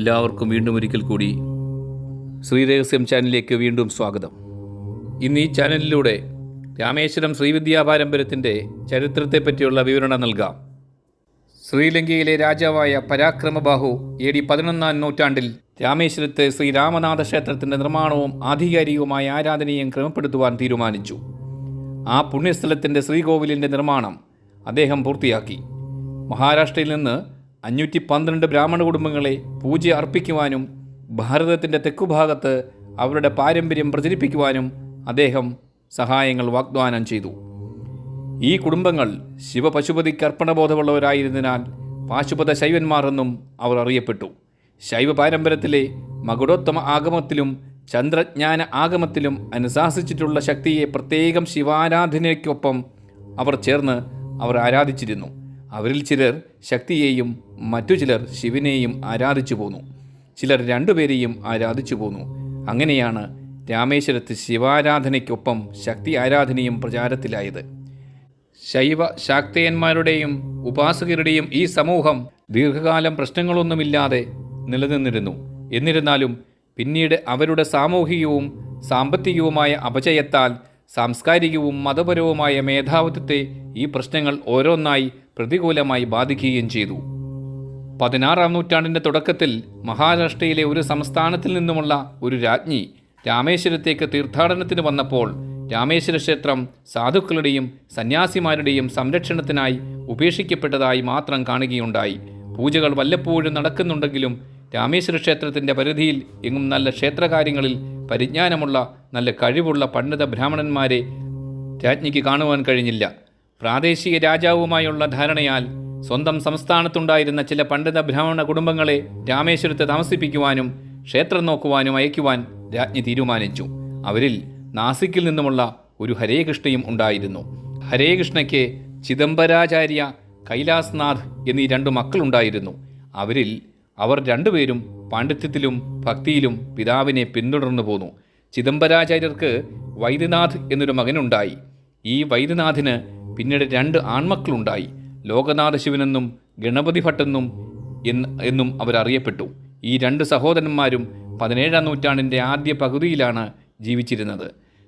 എല്ലാവർക്കും വീണ്ടും ഒരിക്കൽ കൂടി ശ്രീരഹസ്യം ചാനലിലേക്ക് വീണ്ടും സ്വാഗതം. ഇന്ന് ഈ ചാനലിലൂടെ രാമേശ്വരം ശ്രീവിദ്യാ പാരമ്പര്യത്തിന്റെ ചരിത്രത്തെപ്പറ്റിയുള്ള വിവരണം നൽകാം. ശ്രീലങ്കയിലെ രാജാവായ പരാക്രമബാഹു എ ഡി പതിനൊന്നാം നൂറ്റാണ്ടിൽ രാമേശ്വരത്തെ ശ്രീരാമനാഥ ക്ഷേത്രത്തിന്റെ നിർമ്മാണവും ആധികാരികവുമായ ആരാധനയും ക്രമപ്പെടുത്തുവാൻ തീരുമാനിച്ചു. ആ പുണ്യസ്ഥലത്തിന്റെ ശ്രീകോവിലിന്റെ നിർമ്മാണം അദ്ദേഹം പൂർത്തിയാക്കി. മഹാരാഷ്ട്രയിൽ നിന്ന് അഞ്ഞൂറ്റി പന്ത്രണ്ട് ബ്രാഹ്മണ കുടുംബങ്ങളെ പൂജ അർപ്പിക്കുവാനും ഭാരതത്തിന്റെ തെക്കുഭാഗത്ത് അവരുടെ പാരമ്പര്യം പ്രചരിപ്പിക്കുവാനും അദ്ദേഹം സഹായങ്ങൾ വാഗ്ദാനം ചെയ്തു. ഈ കുടുംബങ്ങൾ ശിവപശുപതിക്ക് അർപ്പണബോധമുള്ളവരായിരുന്നതിനാൽ പാശുപത ശൈവന്മാർ എന്നും അവർ അറിയപ്പെട്ടു. ശൈവ പാരമ്പര്യത്തിലെ മകുടോത്തമ ആഗമത്തിലും ചന്ദ്രജ്ഞാന ആഗമത്തിലും അനുശാസിച്ചിട്ടുള്ള ശക്തിയെ പ്രത്യേകം ശിവാരാധനയ്ക്കൊപ്പം അവർ ചേർന്ന് അവർ ആരാധിച്ചിരുന്നു. അവരിൽ ചിലർ ശക്തിയെയും മറ്റു ചിലർ ശിവനെയും ആരാധിച്ചു പോന്നു. ചിലർ രണ്ടുപേരെയും ആരാധിച്ചു പോന്നു. അങ്ങനെയാണ് രാമേശ്വരത്ത് ശിവാരാധനയ്ക്കൊപ്പം ശക്തി ആരാധനയും പ്രചാരത്തിലായത്. ശൈവ ശാക്തേയന്മാരുടെയും ഉപാസകരുടെയും ഈ സമൂഹം ദീർഘകാലം പ്രശ്നങ്ങളൊന്നുമില്ലാതെ നിലനിന്നിരുന്നു. എന്നിരുന്നാലും പിന്നീട് അവരുടെ സാമൂഹികവും സാമ്പത്തികവുമായ അപചയത്താൽ സാംസ്കാരികവും മതപരവുമായ മേധാവിത്വത്തെ ഈ പ്രശ്നങ്ങൾ ഓരോന്നായി പ്രതികൂലമായി ബാധിക്കുകയും ചെയ്തു. പതിനാറാം നൂറ്റാണ്ടിന്റെ തുടക്കത്തിൽ മഹാരാഷ്ട്രയിലെ ഒരു സംസ്ഥാനത്തിൽ നിന്നുമുള്ള ഒരു രാജ്ഞി രാമേശ്വരത്തേക്ക് തീർത്ഥാടനത്തിന് വന്നപ്പോൾ രാമേശ്വര ക്ഷേത്രം സാധുക്കളുടെയും സന്യാസിമാരുടെയും സംരക്ഷണത്തിനായി ഉപേക്ഷിക്കപ്പെട്ടതായി മാത്രം കാണുകയുണ്ടായി. പൂജകൾ വല്ലപ്പോഴും നടക്കുന്നുണ്ടെങ്കിലും രാമേശ്വര ക്ഷേത്രത്തിന്റെ പരിധിയിൽ എങ്ങും നല്ല ക്ഷേത്രകാര്യങ്ങളിൽ പരിജ്ഞാനമുള്ള നല്ല കഴിവുള്ള പണ്ഡിത ബ്രാഹ്മണന്മാരെ രാജ്ഞിക്ക് കാണുവാൻ കഴിഞ്ഞില്ല. പ്രാദേശിക രാജാവുമായുള്ള ധാരണയാൽ സ്വന്തം സംസ്ഥാനത്തുണ്ടായിരുന്ന ചില പണ്ഡിത ബ്രാഹ്മണ കുടുംബങ്ങളെ രാമേശ്വരത്ത് താമസിപ്പിക്കുവാനും ക്ഷേത്രം നോക്കുവാനും അയക്കുവാൻ രാജ്ഞി തീരുമാനിച്ചു. അവരിൽ നാസിക്കിൽ നിന്നുമുള്ള ഒരു ഹരേകൃഷ്ണയും ഉണ്ടായിരുന്നു. ഹരേകൃഷ്ണയ്ക്ക് ചിദംബരാചാര്യ കൈലാസ്നാഥ് എന്നീ രണ്ടു മക്കളുണ്ടായിരുന്നു. അവരിൽ അവർ രണ്ടുപേരും പാണ്ഡിത്യത്തിലും ഭക്തിയിലും പിതാവിനെ പിന്തുടർന്നു പോന്നു. ചിദംബരാചാര്യർക്ക് വൈദ്യനാഥ് എന്നൊരു മകനുണ്ടായി. ഈ വൈദ്യനാഥിന് പിന്നീട് രണ്ട് ആൺമക്കളുണ്ടായി. ലോകനാഥ ശിവനെന്നും ഗണപതി ഭട്ടെന്നും എന്ന് അവരറിയപ്പെട്ടു. ഈ രണ്ട് സഹോദരന്മാരും പതിനേഴാം നൂറ്റാണ്ടിന്റെ ആദ്യ പകുതിയിലാണ് ജീവിച്ചിരുന്നത്.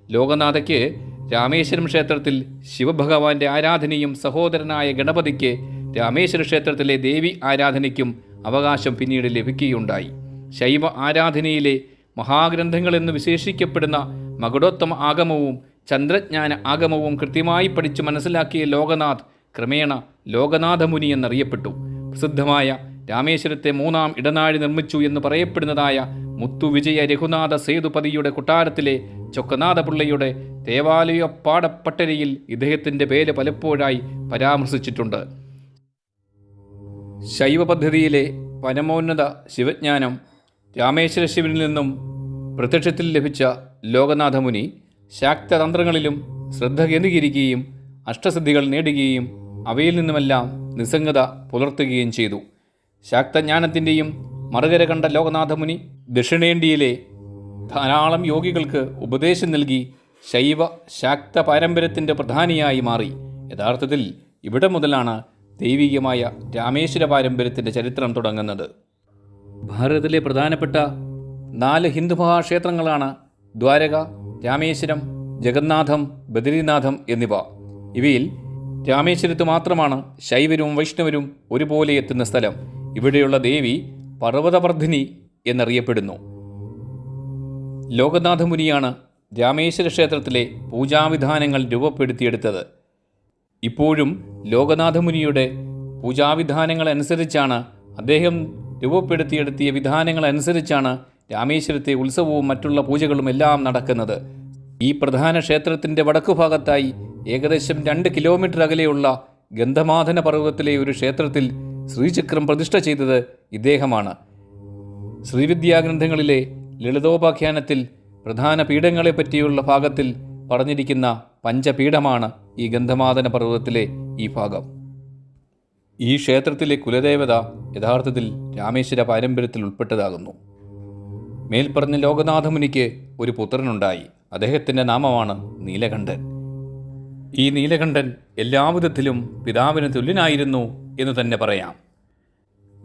ലോകനാഥയ്ക്ക് രാമേശ്വരം ക്ഷേത്രത്തിൽ ശിവഭഗവാന്റെ ആരാധനയും സഹോദരനായ ഗണപതിക്ക് രാമേശ്വര ക്ഷേത്രത്തിലെ ദേവി ആരാധനയ്ക്കും അവകാശം പിന്നീട് ലഭിക്കുകയുണ്ടായി. ശൈവ ആരാധനയിലെ മഹാഗ്രന്ഥങ്ങളെന്ന് വിശേഷിക്കപ്പെടുന്ന മകുടോത്തമ ആഗമവും ചന്ദ്രജ്ഞാന ആഗമവും കൃത്യമായി പഠിച്ചു മനസ്സിലാക്കിയ ലോകനാഥ് ക്രമേണ ലോകനാഥമുനി എന്നറിയപ്പെട്ടു പ്രസിദ്ധമായ രാമേശ്വരത്തെ മൂന്നാം ഇടനാഴി നിർമ്മിച്ചു എന്ന് പറയപ്പെടുന്നതായ മുത്തുവിജയ രഘുനാഥ സേതുപതിയുടെ കൊട്ടാരത്തിലെ ചൊക്കനാഥപിള്ളയുടെ ദേവാലയ പാടപ്പട്ടരയിൽ ഇദ്ദേഹത്തിന്റെ പേര് പലപ്പോഴായി പരാമർശിച്ചിട്ടുണ്ട്. ശൈവ പദ്ധതിയിലെ പരമോന്നത ശിവജ്ഞാനം രാമേശ്വര ശിവനിൽ നിന്നും പ്രത്യക്ഷത്തിൽ ലഭിച്ച ലോകനാഥമുനി ശാക്തതന്ത്രങ്ങളിലും ശ്രദ്ധ കേന്ദ്രീകരിക്കുകയും അഷ്ടസിദ്ധികൾ നേടുകയും അവയിൽ നിന്നുമെല്ലാം നിസ്സംഗത പുലർത്തുകയും ചെയ്തു. ശാക്തജ്ഞാനത്തിന്റെയും മറുകര കണ്ട ലോകനാഥമുനി ദക്ഷിണേന്ത്യയിലെ ധാരാളം യോഗികൾക്ക് ഉപദേശം നൽകി ശൈവ ശാക്ത പാരമ്പര്യത്തിന്റെ പ്രധാനിയായി മാറി. യഥാർത്ഥത്തിൽ ഇവിടെ മുതലാണ് ദൈവികമായ രാമേശ്വര പാരമ്പര്യത്തിന്റെ ചരിത്രം തുടങ്ങുന്നത്. ഭാരതത്തിലെ പ്രധാനപ്പെട്ട നാല് ഹിന്ദു മഹാക്ഷേത്രങ്ങളാണ് ദ്വാരക രാമേശ്വരം ജഗന്നാഥം ബദ്രീനാഥം എന്നിവ. ഇവയിൽ രാമേശ്വരത്ത് മാത്രമാണ് ശൈവരും വൈഷ്ണവരും ഒരുപോലെ എത്തുന്ന സ്ഥലം. ഇവിടെയുള്ള ദേവി പർവതവർദ്ധിനി എന്നറിയപ്പെടുന്നു. ലോകനാഥമുനിയാണ് രാമേശ്വര ക്ഷേത്രത്തിലെ പൂജാവിധാനങ്ങൾ രൂപപ്പെടുത്തിയെടുത്തത്. ഇപ്പോഴും ലോകനാഥമുനിയുടെ പൂജാവിധാനങ്ങളനുസരിച്ചാണ് അദ്ദേഹം രൂപപ്പെടുത്തിയെടുത്തിയ വിധാനങ്ങൾ അനുസരിച്ചാണ് രാമേശ്വരത്തെ ഉത്സവവും മറ്റുള്ള പൂജകളും എല്ലാം നടക്കുന്നത്. ഈ പ്രധാന ക്ഷേത്രത്തിന്റെ വടക്കുഭാഗത്തായി ഏകദേശം രണ്ട് കിലോമീറ്റർ അകലെയുള്ള ഗന്ധമാധന പർവതത്തിലെ ഒരു ക്ഷേത്രത്തിൽ ശ്രീചക്രം പ്രതിഷ്ഠ ചെയ്തത് ഇദ്ദേഹമാണ്. ശ്രീവിദ്യാഗ്രന്ഥങ്ങളിലെ ലളിതോപാഖ്യാനത്തിൽ പ്രധാന പീഠങ്ങളെപ്പറ്റിയുള്ള ഭാഗത്തിൽ പറഞ്ഞിരിക്കുന്ന പഞ്ചപീഠമാണ് ഈ ഗന്ധമാദന പർവതത്തിലെ ഈ ഭാഗം. ഈ ക്ഷേത്രത്തിലെ കുലദേവത യഥാർത്ഥത്തിൽ രാമേശ്വര പാരമ്പര്യത്തിൽ ഉൾപ്പെട്ടതാകുന്നു. മേൽപ്പറഞ്ഞ ലോകനാഥമുനിക്ക് ഒരു പുത്രനുണ്ടായി. അദ്ദേഹത്തിന്റെ നാമമാണ് നീലകണ്ഠൻ. ഈ നീലകണ്ഠൻ എല്ലാവിധത്തിലും പിതാവിന് തുല്യനായിരുന്നു എന്ന് തന്നെ പറയാം.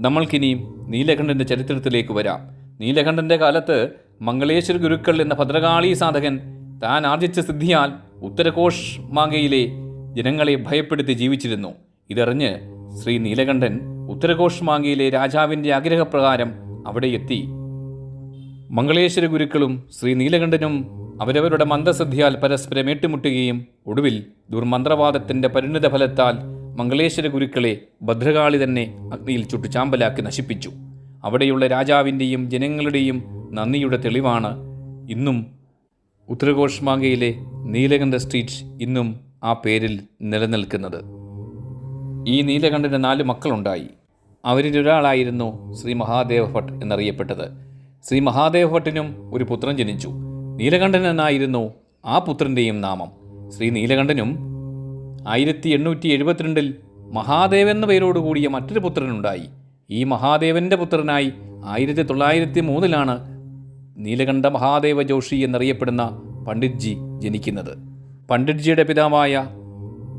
നമ്മൾക്കിനിയും നീലകണ്ഠന്റെ ചരിത്രത്തിലേക്ക് വരാം. നീലകണ്ഠന്റെ കാലത്ത് മംഗളേശ്വര ഗുരുക്കൾ എന്ന ഭദ്രകാളി സാധകൻ താൻ ആർജിച്ച സിദ്ധിയാൽ ഉത്തരകോഷ് മാങ്കയിലെ ജനങ്ങളെ ഭയപ്പെടുത്തി ജീവിച്ചിരുന്നു. ഇതറിഞ്ഞ് ശ്രീ നീലകണ്ഠൻ ഉത്തരകോഷ് മാങ്കയിലെ രാജാവിന്റെ ആഗ്രഹപ്രകാരം അവിടെ എത്തി. മംഗളേശ്വര ഗുരുക്കളും ശ്രീ നീലകണ്ഠനും അവരവരുടെ മന്ദസിദ്ധിയാൽ പരസ്പരം ഏറ്റുമുട്ടുകയും ഒടുവിൽ ദുർമന്ത്രവാദത്തിന്റെ പരിണിത ഫലത്താൽ മംഗളേശ്വര ഗുരുക്കളെ ഭദ്രകാളി തന്നെ അഗ്നിയിൽ ചുട്ടു ചാമ്പലാക്കി നശിപ്പിച്ചു. അവിടെയുള്ള രാജാവിന്റെയും ജനങ്ങളുടെയും നന്ദിയുടെ തെളിവാണ് ഇന്നും ഉത്തരഘോഷ്മാങ്കയിലെ നീലകണ്ഠ സ്ട്രീറ്റ് ഇന്നും ആ പേരിൽ നിലനിൽക്കുന്നത്. ഈ നീലകണ്ഠന് നാല് മക്കളുണ്ടായി. അവരിൽ ഒരാളായിരുന്നു ശ്രീ മഹാദേവ ഭട്ട് എന്നറിയപ്പെട്ടത്. ശ്രീ മഹാദേവ ഭട്ടിനും ഒരു പുത്രൻ ജനിച്ചു. നീലകണ്ഠൻ എന്നായിരുന്നു ആ പുത്രന്റെയും നാമം. ശ്രീ നീലകണ്ഠനും ആയിരത്തി എണ്ണൂറ്റി എഴുപത്തിരണ്ടിൽ മഹാദേവൻ എന്ന പേരോടുകൂടിയ മറ്റൊരു പുത്രനുണ്ടായി. ഈ മഹാദേവന്റെ പുത്രനായി ആയിരത്തി തൊള്ളായിരത്തി മൂന്നിലാണ് നീലകണ്ഠ മഹാദേവ ജോഷി എന്നറിയപ്പെടുന്ന പണ്ഡിറ്റ്ജി ജനിക്കുന്നത്. പണ്ഡിറ്റ്ജിയുടെ പിതാവായ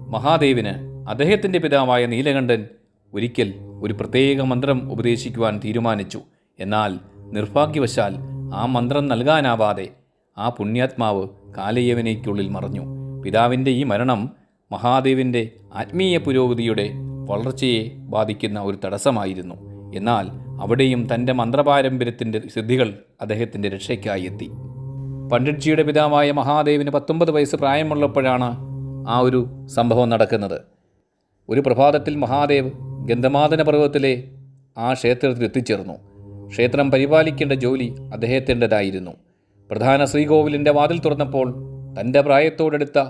മഹാദേവിന് അദ്ദേഹത്തിന്റെ പിതാവായ നീലകണ്ഠൻ ഒരിക്കൽ ഒരു പ്രത്യേക മന്ത്രം ഉപദേശിക്കുവാൻ തീരുമാനിച്ചു. എന്നാൽ നിർഭാഗ്യവശാൽ ആ മന്ത്രം നൽകാനാവാതെ ആ പുണ്യാത്മാവ് കാലയവനയ്ക്കുള്ളിൽ മറഞ്ഞു. പിതാവിന്റെ ഈ മരണം മഹാദേവിന്റെ ആത്മീയ പുരോഗതിയുടെ വളർച്ചയെ ബാധിക്കുന്ന ഒരു തടസ്സമായിരുന്നു. എന്നാൽ അവിടെയും തന്റെ മന്ത്രപാരമ്പര്യത്തിന്റെ സിദ്ധികൾ അദ്ദേഹത്തിന്റെ രക്ഷയ്ക്കായി എത്തി. പണ്ഡിറ്റ്ജിയുടെ പിതാവായ മഹാദേവിന് പത്തൊമ്പത് വയസ്സ് പ്രായമുള്ളപ്പോഴാണ് ആ ഒരു സംഭവം നടക്കുന്നത്. ഒരു പ്രഭാതത്തിൽ മഹാദേവ് ഗന്ധമാതന പർവതത്തിലെ ആ ക്ഷേത്രത്തിൽ എത്തിച്ചേർന്നു. ക്ഷേത്രം പരിപാലിക്കേണ്ട ജോലി അദ്ദേഹത്തിന്റെതായിരുന്നു. പ്രധാന ശ്രീകോവിലിന്റെ വാതിൽ തുറന്നപ്പോൾ തന്റെ പ്രായത്തോടടുത്ത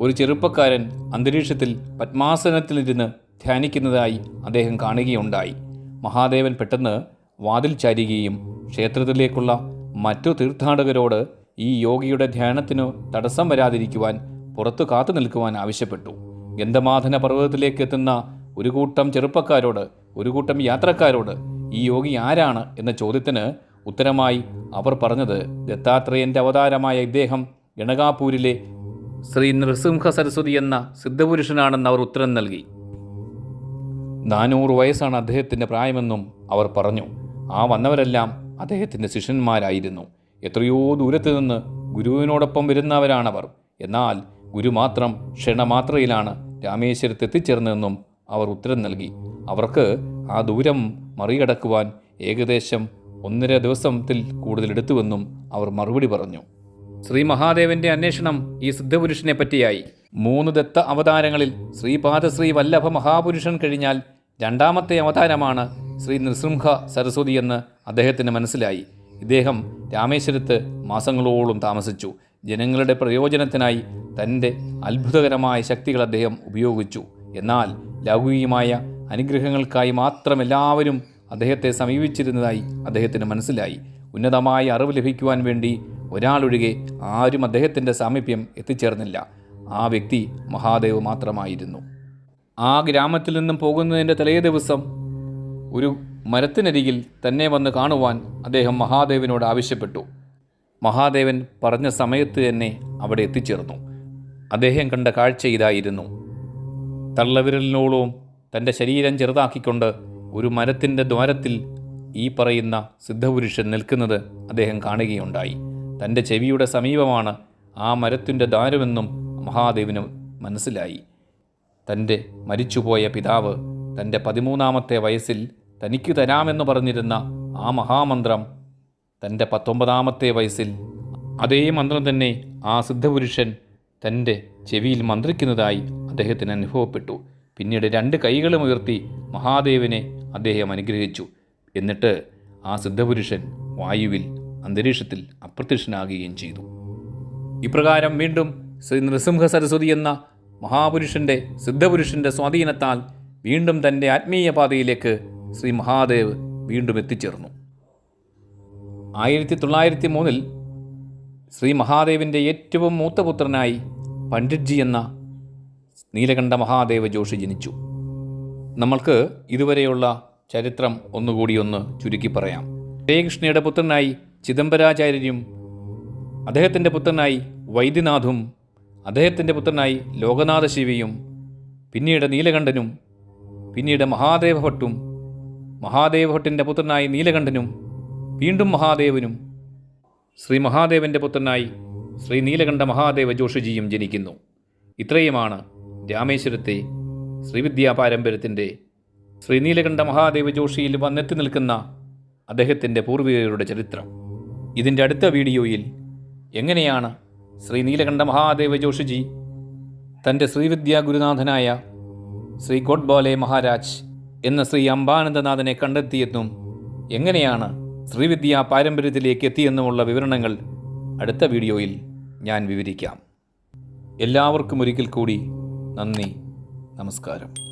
ഒരു ചെറുപ്പക്കാരൻ അന്തരീക്ഷത്തിൽ പത്മാസനത്തിലിരുന്ന് ധ്യാനിക്കുന്നതായി അദ്ദേഹം കാണുകയുണ്ടായി. മഹാദേവൻ പെട്ടെന്ന് വാതിൽ ചാരുകയും ക്ഷേത്രത്തിലേക്കുള്ള മറ്റു തീർത്ഥാടകരോട് ഈ യോഗിയുടെ ധ്യാനത്തിന് തടസ്സം വരാതിരിക്കുവാൻ പുറത്തു കാത്തു നിൽക്കുവാൻ ആവശ്യപ്പെട്ടു. ഗന്ധമാധന പർവതത്തിലേക്ക് എത്തുന്ന ഒരു കൂട്ടം ചെറുപ്പക്കാരോട് ഒരു കൂട്ടം യാത്രക്കാരോട് ഈ യോഗി ആരാണ് എന്ന ചോദ്യത്തിന് ഉത്തരമായി അവർ പറഞ്ഞത് ദത്താത്രേയന്റെ അവതാരമായ ഇദ്ദേഹം ഗണകാപൂരിലെ ശ്രീ നൃസിംഹ സരസ്വതി എന്ന സിദ്ധപുരുഷനാണെന്ന് അവർ ഉത്തരം നൽകി. നാനൂറ് വയസ്സാണ് അദ്ദേഹത്തിന്റെ പ്രായമെന്നും അവർ പറഞ്ഞു. ആ വന്നവരെല്ലാം അദ്ദേഹത്തിന്റെ ശിഷ്യന്മാരായിരുന്നു. എത്രയോ ദൂരത്ത് നിന്ന് ഗുരുവിനോടൊപ്പം വരുന്നവരാണവർ. എന്നാൽ ഗുരു മാത്രം ക്ഷണമാത്രയിലാണ് രാമേശ്വരത്ത് എത്തിച്ചേർന്നതെന്നും അവർ ഉത്തരം നൽകി. അവർക്ക് ആ ദൂരം മറികടക്കുവാൻ ഏകദേശം ഒന്നര ദിവസത്തിൽ കൂടുതൽ എടുത്തുവെന്നും അവർ മറുപടി പറഞ്ഞു. ശ്രീ മഹാദേവന്റെ അന്വേഷണം ഈ സിദ്ധപുരുഷനെ പറ്റിയായി. മൂന്ന് ദത്ത അവതാരങ്ങളിൽ ശ്രീപാദശ്രീ വല്ലഭ മഹാപുരുഷൻ കഴിഞ്ഞാൽ രണ്ടാമത്തെ അവതാരമാണ് ശ്രീ നൃസിംഹ സരസ്വതി എന്ന് അദ്ദേഹത്തിന് മനസ്സിലായി. ഇദ്ദേഹം രാമേശ്വരത്ത് മാസങ്ങളോളം താമസിച്ചു. ജനങ്ങളുടെ പ്രയോജനത്തിനായി തന്റെ അത്ഭുതകരമായ ശക്തികൾ അദ്ദേഹം ഉപയോഗിച്ചു. എന്നാൽ ലൗകികമായ അനുഗ്രഹങ്ങൾക്കായി മാത്രം എല്ലാവരും അദ്ദേഹത്തെ സമീപിച്ചിരുന്നതായി അദ്ദേഹത്തിന് മനസ്സിലായി. ഉന്നതമായ അറിവ് ലഭിക്കുവാൻ വേണ്ടി ഒരാളൊഴികെ ആരും അദ്ദേഹത്തിന്റെ സാമീപ്യം എത്തിച്ചേർന്നില്ല. ആ വ്യക്തി മഹാദേവ് മാത്രമായിരുന്നു. ആ ഗ്രാമത്തിൽ നിന്നും പോകുന്നതിന്റെ തലേ ദിവസം ഒരു മരത്തിനരികിൽ തന്നെ വന്ന് കാണുവാൻ അദ്ദേഹം മഹാദേവനോട് ആവശ്യപ്പെട്ടു. മഹാദേവൻ പറഞ്ഞ സമയത്ത് തന്നെ അവിടെ എത്തിച്ചേർന്നു. അദ്ദേഹം കണ്ട കാഴ്ച ഇതായിരുന്നു. തള്ളവിരലിനോളവും തന്റെ ശരീരം ചെറുതാക്കിക്കൊണ്ട് ഒരു മരത്തിന്റെ ദ്വാരത്തിൽ ഈ പറയുന്ന സിദ്ധപുരുഷൻ നിൽക്കുന്നത് അദ്ദേഹം കാണുകയുണ്ടായി. തന്റെ ചെവിയുടെ സമീപമാണ് ആ മരത്തിന്റെ ദ്വാരമെന്നും മഹാദേവിന് മനസ്സിലായി. തന്റെ മരിച്ചുപോയ പിതാവ് തന്റെ പതിമൂന്നാമത്തെ വയസ്സിൽ തനിക്ക് തരാമെന്ന് പറഞ്ഞിരുന്ന ആ മഹാമന്ത്രം തന്റെ പത്തൊമ്പതാമത്തെ വയസ്സിൽ അതേ മന്ത്രം തന്നെ ആ സിദ്ധപുരുഷൻ തന്റെ ചെവിയിൽ മന്ത്രിക്കുന്നതായി അദ്ദേഹത്തിന് അനുഭവപ്പെട്ടു. പിന്നീട് രണ്ട് കൈകളും ഉയർത്തി മഹാദേവനെ അദ്ദേഹം അനുഗ്രഹിച്ചു. എന്നിട്ട് ആ സിദ്ധപുരുഷൻ വായുവിൽ അന്തരീക്ഷത്തിൽ അപ്രത്യക്ഷനാകുകയും ചെയ്തു. ഇപ്രകാരം വീണ്ടും ശ്രീ നൃസിംഹ സരസ്വതി എന്ന മഹാപുരുഷന്റെ സിദ്ധപുരുഷന്റെ സ്വാധീനത്താൽ വീണ്ടും തന്റെ ആത്മീയ പാതയിലേക്ക് ശ്രീ മഹാദേവ് വീണ്ടും എത്തിച്ചേർന്നു. ആയിരത്തി തൊള്ളായിരത്തി മൂന്നിൽ ശ്രീ മഹാദേവിന്റെ ഏറ്റവും മൂത്ത പുത്രനായി പണ്ഡിറ്റ്ജി എന്ന നീലകണ്ഠ മഹാദേവ ജോഷി ജനിച്ചു. നമ്മൾക്ക് ഇതുവരെയുള്ള ചരിത്രം ഒന്നുകൂടി ഒന്ന് ചുരുക്കി പറയാം. ശ്രീകൃഷ്ണയുടെ പുത്രനായി ചിദംബരാചാര്യരും അദ്ദേഹത്തിന്റെ പുത്രനായി വൈദ്യനാഥും അദ്ദേഹത്തിന്റെ പുത്രനായി ലോകനാഥ ശിവയും പിന്നീട് നീലകണ്ഠനും പിന്നീട് മഹാദേവ ഭട്ടും മഹാദേവ ഭട്ടിന്റെ പുത്രനായി നീലകണ്ഠനും വീണ്ടും മഹാദേവനും ശ്രീ മഹാദേവന്റെ പുത്രനായി ശ്രീ നീലകണ്ഠ മഹാദേവ ജോഷിജിയും ജനിക്കുന്നു. ഇത്രയുമാണ് രാമേശ്വരത്തെ ശ്രീവിദ്യാ പാരമ്പര്യത്തിന്റെ ശ്രീനീലകണ്ഠ മഹാദേവ ജോഷിയിൽ വന്നെത്തി നിൽക്കുന്ന അദ്ദേഹത്തിന്റെ പൂർവികരുടെ ചരിത്രം. ഇതിന്റെ അടുത്ത വീഡിയോയിൽ എങ്ങനെയാണ് ശ്രീ നീലകണ്ഠ മഹാദേവ ജോഷിജി തന്റെ ശ്രീവിദ്യാ ഗുരുനാഥനായ ശ്രീ ഗോഡ്ബോലെ മഹാരാജ് എന്ന ശ്രീ അംബാനന്ദനാഥനെ കണ്ടെത്തിയെന്നും എങ്ങനെയാണ് ശ്രീവിദ്യാ പാരമ്പര്യത്തിലേക്ക് എത്തിയെന്നുമുള്ള വിവരണങ്ങൾ അടുത്ത വീഡിയോയിൽ ഞാൻ വിവരിക്കാം. എല്ലാവർക്കും ഒരിക്കൽ കൂടി നന്ദി. നമസ്കാരം.